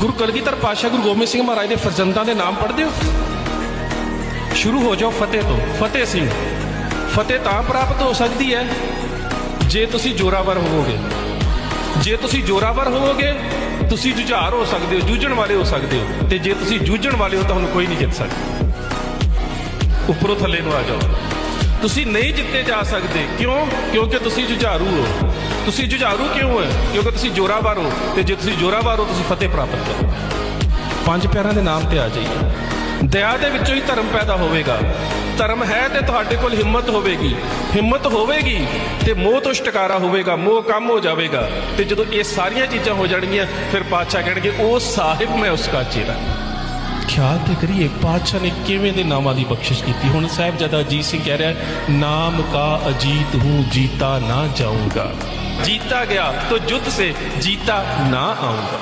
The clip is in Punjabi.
ਗੁਰੂ ਕਲਗੀਧਰ ਪਾਤਸ਼ਾਹ ਗੁਰੂ ਗੋਬਿੰਦ ਸਿੰਘ ਮਹਾਰਾਜ ਦੇ ਫਰਜ਼ੰਦਾਂ ਦੇ ਨਾਮ ਪੜ੍ਹਦੇ ਹੋ? ਸ਼ੁਰੂ ਹੋ ਜਾਓ ਫਤਿਹ ਤੋਂ। ਫਤਿਹ ਸਿੰਘ। ਫਤਿਹ ਤਾਂ ਪ੍ਰਾਪਤ ਹੋ ਸਕਦੀ ਹੈ, ਜੇ ਤੁਸੀਂ ਜੋਰਾਵਰ ਹੋਵੋਗੇ। ਜੇ ਤੁਸੀਂ ਜੋਰਾਵਰ ਹੋਵੋਗੇ, ਤੁਸੀਂ ਜੁਝਾਰ ਹੋ ਸਕਦੇ ਹੋ, ਜੂਝਣ ਵਾਲੇ ਹੋ ਸਕਦੇ ਹੋ। ਤੇ ਜੇ ਤੁਸੀਂ ਜੂਝਣ ਵਾਲੇ ਹੋ, ਤੁਹਾਨੂੰ ਕੋਈ ਨਹੀਂ ਜਿੱਤ ਸਕਦਾ। ਉੱਪਰੋਂ ਥੱਲੇ ਨੂੰ ਆ ਜਾਓ। ਤੁਸੀਂ ਨਹੀਂ ਜਿੱਤੇ ਜਾ ਸਕਦੇ। ਕਿਉਂ? ਕਿਉਂਕਿ ਤੁਸੀਂ ਜੁਝਾਰੂ ਹੋ। ਤੁਸੀਂ ਜੁਝਾਰੂ ਕਿਉਂ ਹੈ? ਕਿਉਂਕਿ ਤੁਸੀਂ ਜੋਰਾਵਰ ਹੋ ਤੇ ਜੇ ਤੁਸੀਂ ਜੋਰਾਵਰ ਹੋ, ਤੁਸੀਂ ਫਤਿਹ ਪ੍ਰਾਪਤ ਕਰੋ। ਪੰਜ ਪਿਆਰਾਂ ਦੇ ਨਾਮ ਤੇ ਆ ਜਾਈਏ। ਦਇਆ ਦੇ ਵਿੱਚੋਂ ਹੀ ਧਰਮ ਪੈਦਾ ਹੋਵੇਗਾ। ਧਰਮ ਹੈ ਤੇ ਤੁਹਾਡੇ ਕੋਲ ਹਿੰਮਤ ਹੋਵੇਗੀ। ਹਿੰਮਤ ਹੋਵੇਗੀ ਤੇ ਮੋਹ ਤੋਂ ਛਟਕਾਰਾ ਹੋਵੇਗਾ, ਮੋਹ ਕੰਮ ਹੋ ਜਾਵੇਗਾ। ਤੇ ਜਦੋਂ ਇਹ ਸਾਰੀਆਂ ਚੀਜ਼ਾਂ ਹੋ ਜਾਣਗੀਆਂ, ਫਿਰ ਪਾਤਸ਼ਾਹ ਕਹਿਣਗੇ, ਉਹ ਸਾਹਿਬ ਮੈਂ ਉਸ ਉਸਕਾ ਚੇਲਾ ਖਿਆਲ ਤੇ ਕਰੀਏ ਪਾਤਸ਼ਾਹ ਨੇ ਕਿਵੇਂ ਦੇ ਨਾਮਾਂ ਦੀ ਬਖਸ਼ਿਸ਼ ਕੀਤੀ ਹੁਣ ਸਾਹਿਬ ਜਦ ਅਜੀਤ ਸਿੰਘ ਕਹਿ ਰਿਹਾ ਨਾਮ ਕਾ ਅਜੀਤ ਹੂੰ ਜੀਤਾ ਨਾ ਜਾਊਂਗਾ ਜੀਤਾ ਗਿਆ ਤੋ ਜੁੱਤ ਸੇ ਜੀਤਾ ਨਾ ਆਊਂਗਾ